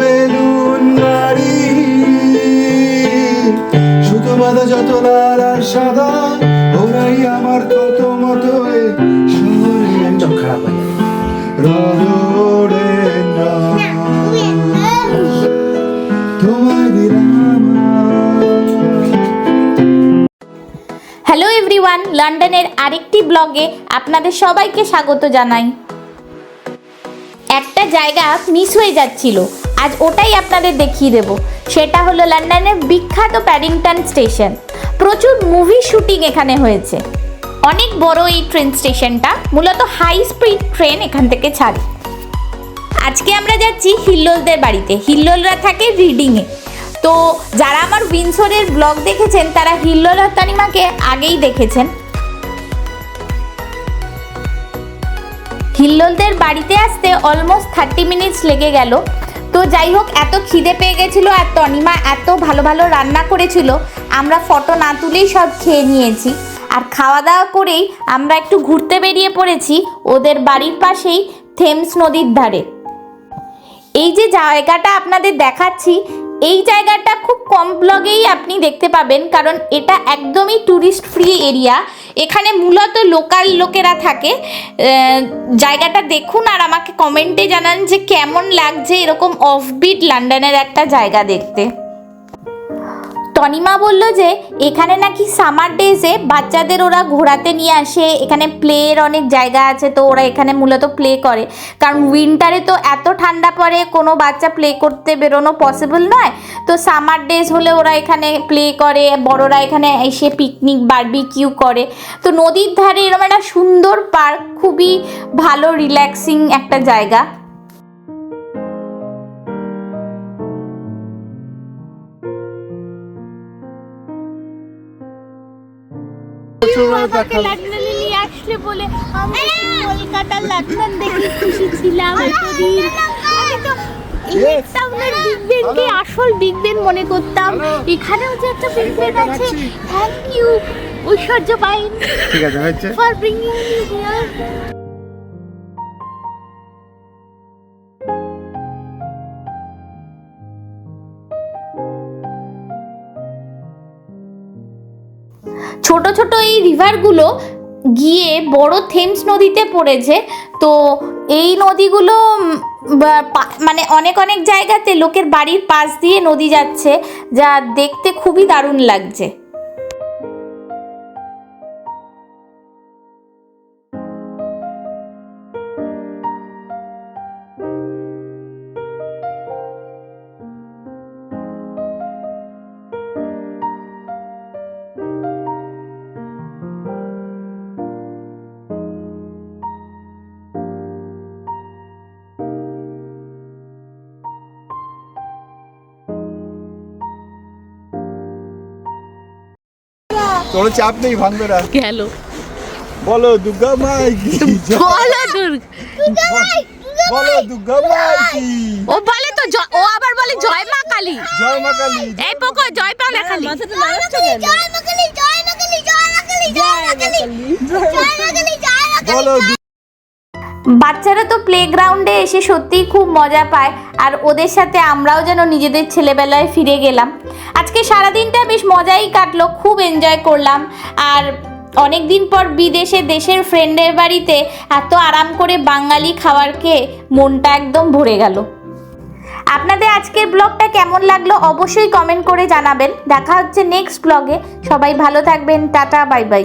Balloon বাড়ি সুতো বাঁধা যত লাল আর সাদা ওরাই আমার তত মতো এ খারাপ হয়ে যাবে। রডোডেন্ড্রন তোমায় দিলাম হ্যালো এভরিওয়ান লন্ডনের আরেকটি ব্লগে আপনাদের সবাইকে স্বাগত জানাই। একটা জায়গা মিস হয়ে যাচ্ছিল। আজ ওটাই আপনাদের দেখিয়ে দেব। সেটা হলো লন্ডনের বিখ্যাত প্যাডিংটন স্টেশন। প্রচুর মুভি শুটিং এখানে হয়েছে। অনেক বড় এই ট্রেন স্টেশনটা, মূলত হাই স্পিড ট্রেন এখান থেকে ছাড়ে। আজকে আমরা যাচ্ছি হিল্লোলদের বাড়িতে। হিল্লোলরা থাকে রিডিংয়ে তো যারা আমার উইন্সরের ব্লগ দেখেছেন, তারা হিল্লোল তানিমাকে আগেই দেখেছেন। হিল্লোলদের বাড়িতে আসতে অলমোস্ট থার্টি মিনিটস লেগে গেল। তো যাই হোক, এত খিদে পেয়ে গেছিল আর তনিমা এত ভালো ভালো রান্না করেছিল, আমরা ফটো না তুলেই সব খেয়ে নিয়েছি। আর খাওয়া দাওয়া করেই আমরা একটু ঘুরতে বেরিয়ে পড়েছি ওদের বাড়ির পাশেই থেমস নদীর ধারে। এই যে জায়গাটা আপনাদের দেখাচ্ছি, এই জায়গাটা খুব কম ব্লগেই আপনি দেখতে পাবেন, কারণ এটা একদমই ট্যুরিস্ট ফ্রি এরিয়া এখানে মূলত লোকাল লোকেরা থাকে। জায়গাটা দেখুন আর আমাকে কমেন্টে জানান যে কেমন লাগছে এরকম অফবিট লন্ডনের একটা জায়গা দেখতে। তনিমা বলল যে, এখানে নাকি সামার ডেজে বাচ্চাদের ওরা ঘোরাতে নিয়ে আসে। এখানে প্লের অনেক জায়গা আছে, তো ওরা এখানে মূলত প্লে করে। কারণ উইন্টারে তো এত ঠান্ডা পড়ে, কোনো বাচ্চা প্লে করতে বেরোনো পসিবল নয়। তো সামার ডেজ হলে ওরা এখানে প্লে করে, বড়রা এখানে এসে পিকনিক বারবিকিউ করে। তো নদীর ধারে এরকম একটা সুন্দর পার্ক খুবই ভালো রিল্যাক্সিং একটা জায়গা। আমাকে লন্ডনে আসলে বলে লন্ডন দেখে খুশি ছিলাম এতদিন। আমি তো এই টাউনের বিগ বেনকে আসল বিগ বেন মনে করতাম। এখানেও যে একটা বিগ বেন আছে থ্যাংক ইউ ঐশ্বর্য পাইন ঠিক আছে হয়েছে। ফর ব্রিঙ্গিং মি হিয়ার ছোট ছোট এই রিভারগুলো গিয়ে বড় থেমস নদীতে পড়েছে। তো এই নদীগুলো মানে অনেক অনেক জায়গাতে লোকের বাড়ির পাশ দিয়ে নদী যাচ্ছে, যা দেখতে খুবই দারুণ লাগছে। কোনো চাপ নেই ভাঙবে না গেল বলো দুর্গা মাই কি বলো দুর্গা বলো দুর্গা মাই কি ও বলে তো জ- ও আবার বলে জয় মা কালী জয় মা কালী এই পোকো জয় পা না খালি বলো বাচ্চারা তো প্লেগ্রাউন্ডে এসে সত্যিই খুব মজা পায়, আর ওদের সাথে আমরাও যেন নিজেদের ছেলেবেলায় ফিরে গেলাম। আজকে সারাদিনটা বেশ মজাই কাটলো, খুব এনজয় করলাম। আর অনেক দিন পর বিদেশে দেশের ফ্রেন্ডের বাড়িতে এত আরাম করে বাঙালি খাবার খেয়ে মনটা একদম ভরে গেল। আপনাদের আজকের ব্লগটা কেমন লাগল অবশ্যই কমেন্ট করে জানাবেন। দেখা হচ্ছে নেক্সট ব্লগে সবাই ভালো থাকবেন। Tata bye bye